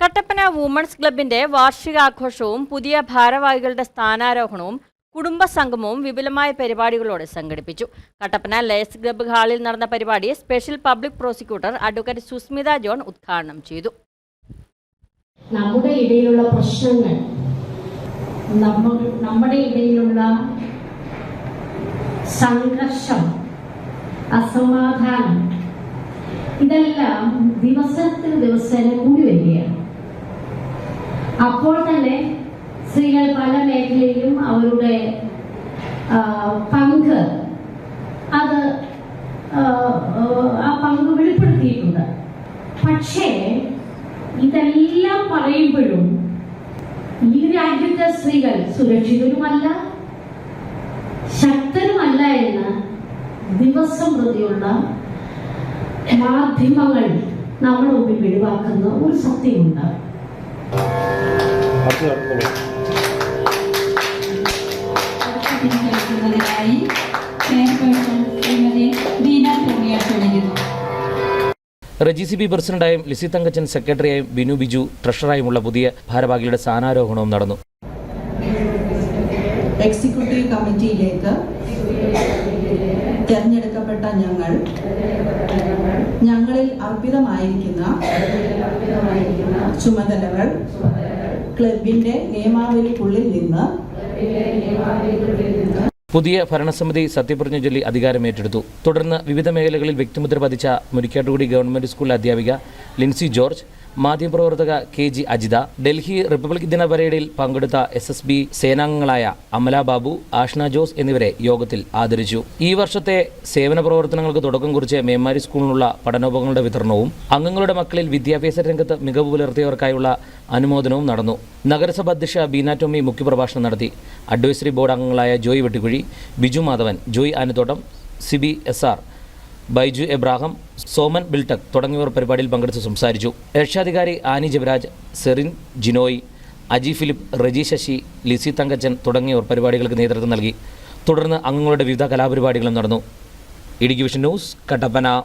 Kattappana women's ക്ലബിന്റെ വാർഷികാഘോഷവും പുതിയ ഭാരവാഹികളുടെ സ്ഥാനാരോഹണവും കുടുംബ സംഗമവും വിപുലമായ പരിപാടികളോടെ സംഘടിപ്പിച്ചു. കട്ടപ്പന ലയസ് ക്ലബ് ഹാളിൽ നടന്ന പരിപാടി special public prosecutor advocate Susmitha John ഉദ്ഘാടനം ചെയ്തു. നമ്മുടെ ഇടയിലുള്ള പ്രശ്നങ്ങൾ നമ്മ നമ്മുടെ ഇടയിലുള്ള സംഘർഷം അസമാധാനം ഇതെല്ലാം ദിവസത്തിന് ദിവസേന കൂടി വരികയാണ്. അപ്പോൾ തന്നെ സ്ത്രീകൾ പല മേഖലയിലും അവരുടെ പങ്ക് അത് ആ, ആ പങ്ക് വെളിപ്പെടുത്തിയിട്ടുണ്ട്. പക്ഷേ ഇതെല്ലാം പറയുമ്പോഴും ഈ രാജ്യത്തെ സ്ത്രീകൾ സുരക്ഷിതരുമല്ല ശക്തരുമല്ല എന്ന് ദിവസം പ്രതിയുള്ള മാധ്യമങ്ങൾ നമ്മുടെ മുമ്പിൽ വെളിവാക്കുന്ന ഒരു സത്യമുണ്ട്. ക്ഷണിക്കുന്നു റജി സി ബി പ്രസിഡന്റായും ലിസി തങ്കച്ചൻ സെക്രട്ടറിയായും ബിനു ബിജു ട്രഷറായുമുള്ള പുതിയ ഭാരവാഹികളുടെ സ്ഥാനാരോഹണവും നടന്നു. എക്സിക്യൂട്ടീവ് കമ്മിറ്റിയിലേക്ക് തിരഞ്ഞെടുക്കപ്പെട്ട ഞങ്ങൾ ഞങ്ങളിൽ അർപ്പിതമായിരിക്കുന്ന ചുമതലകൾ ക്ലബിന്റെ നിയമാവലിക്കുള്ളിൽ നിന്ന് പുതിയ ഭരണസമിതി സത്യപ്രതിജ്ഞ ചൊല്ലി അധികാരമേറ്റെടുത്തു. തുടർന്ന് വിവിധ മേഖലകളിൽ വ്യക്തിമുദ്ര പതിച്ച മുരിക്കാട്ടുകുടി ഗവൺമെന്റ് സ്കൂളിലെ അധ്യാപിക Lincy George മാധ്യമപ്രവർത്തക K G Ajitha Delhi republic ദിന പരേഡിൽ പങ്കെടുത്ത എസ് എസ് ബി സേനാംഗങ്ങളായ അമല ബാബു ആഷ്ന ജോസ് എന്നിവരെ യോഗത്തിൽ ആദരിച്ചു. ഈ വർഷത്തെ സേവന പ്രവർത്തനങ്ങൾക്ക് തുടക്കം കുറിച്ച് മേമാരി സ്കൂളിനുള്ള പഠനോപകരണങ്ങളുടെ വിതരണവും അംഗങ്ങളുടെ മക്കളിൽ വിദ്യാഭ്യാസ രംഗത്ത് മികവ് പുലർത്തിയവർക്കായുള്ള അനുമോദനവും നടന്നു. നഗരസഭ അധ്യക്ഷ ബീന ടോമി മുഖ്യപ്രഭാഷണം നടത്തി. അഡ്വൈസറി ബോർഡ് അംഗങ്ങളായ ജോയ് വെട്ടിക്കുഴി ബിജു മാധവൻ ജോയ് ആനത്തോട്ടം സിബി എസ് ആർ ബൈജു എബ്രാഹം സോമൻ ബിൽട്ടക് തുടങ്ങിയവർ പരിപാടിയിൽ പങ്കെടുത്ത് സംസാരിച്ചു. രക്ഷാധികാരി ആനി ജബരാജ് സെറിൻ ജിനോയ് അജി ഫിലിപ്പ് റജി ശശി ലിസി തങ്കച്ചൻ തുടങ്ങിയവർ പരിപാടികൾക്ക് നേതൃത്വം നൽകി. തുടർന്ന് അംഗങ്ങളുടെ വിവിധ കലാപരിപാടികളും നടന്നു. Idukki vision news Kattappana.